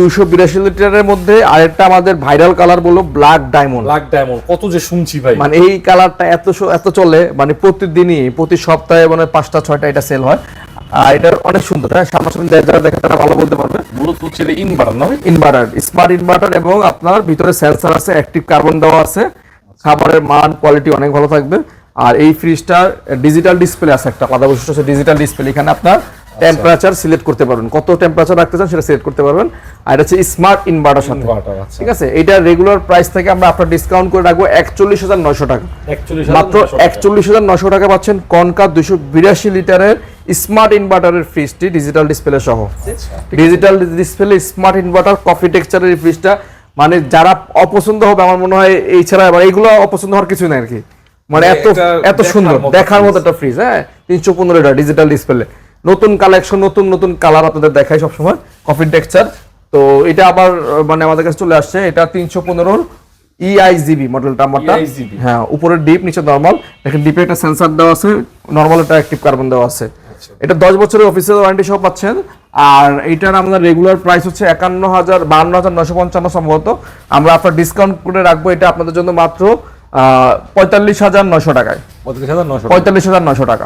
দুশো বিরাশি লিটারের মধ্যে আরেকটা আমাদের ভাইরাল কালার বলল ব্ল্যাক ডায়মন্ড। Black diamond. কত যে শুনছি ভাই। মানে এই কালারটা এত এত চলে মানে প্রতিদিনই প্রতি সপ্তাহে মানে পাঁচটা ছয়টা এটা সেল হয়। আর এটা অনেক সুন্দর হ্যাঁ সামনাসামনি যারা দেখে তারা ভালো বলতে পারবে। মূলত হচ্ছে ইনভার্টার ইনভার্টার স্মার্ট ইনভার্টার এবং আপনার ভিতরে সেন্সর আছে অ্যাক্টিভ কার্বন দেওয়া আছে। খাবারের মান কোয়ালিটি অনেক ভালো থাকবে। আর এই ফ্রিজটার ডিজিটাল ডিসপ্লে আছে একটা আলাদা বৈশিষ্ট্য আছে ডিজিটাল ডিসপ্লে এখানে আপনার টেম্পারেচার সিলেক্ট করতে পারবেন। কত টেম্পারেচার রাখতে চান সেটা সিলেক্ট করতে পারবেন। আর এটা হচ্ছে স্মার্ট ইনভার্টার সাথে। আচ্ছা। ঠিক আছে? এটা রেগুলার প্রাইস থেকে আমরা আপনার ডিসকাউন্ট করে রাখব একচল্লিশ হাজার নয়শো টাকা। মাত্র একচল্লিশ হাজার নশো টাকা পাচ্ছেন কনকা দুশো বিরাশি লিটারের স্মার্ট ইনভার্টারের ফ্রিজটি ডিজিটাল ডিসপ্লে সহ। Digital display smart inverter coffee টেক্সচারের এই ফ্রিজটা মানে যারা অপছন্দ হবে আমার মনে হয় এই ছাড়া আবার এইগুলো অপছন্দ হওয়ার কিছু নাই আর কি। মানে মানে এত এত সুন্দর দেখার মতো একটা ফ্রিজ হ্যাঁ? তিনশো পনেরো লিটার ডিজিটাল ডিসপ্লে নতুন কালেকশন নতুন নতুন কালার আপনাদের দেখাই সবসময় কফি টেক্সচার তো এটা আবার মানে আমাদের কাছে চলে আসছে এটা তিনশো পনেরোর E ইআইজিবি মডেলটা আমারটা। EIGB হ্যাঁ উপরে ডিপ নিচে নরমাল দেখেন ডিপে একটা সেন্সর দেওয়া আছে নরমাল একটা অ্যাক্টিভ কার্বন দেওয়া আছে। এটা দশ বছরের অফিসিয়াল ওয়ারেন্টি সহ পাচ্ছেন। আর এইটার আমাদের রেগুলার প্রাইস হচ্ছে একান্ন হাজার বান্ন হাজার নশো পঞ্চান্ন সম্ভবত। আমরা আপনার ডিসকাউন্ট করে রাখব এটা আপনাদের জন্য মাত্র পঁয়তাল্লিশ হাজার নশো টাকায়। পঁয়তাল্লিশ হাজার নশো টাকা।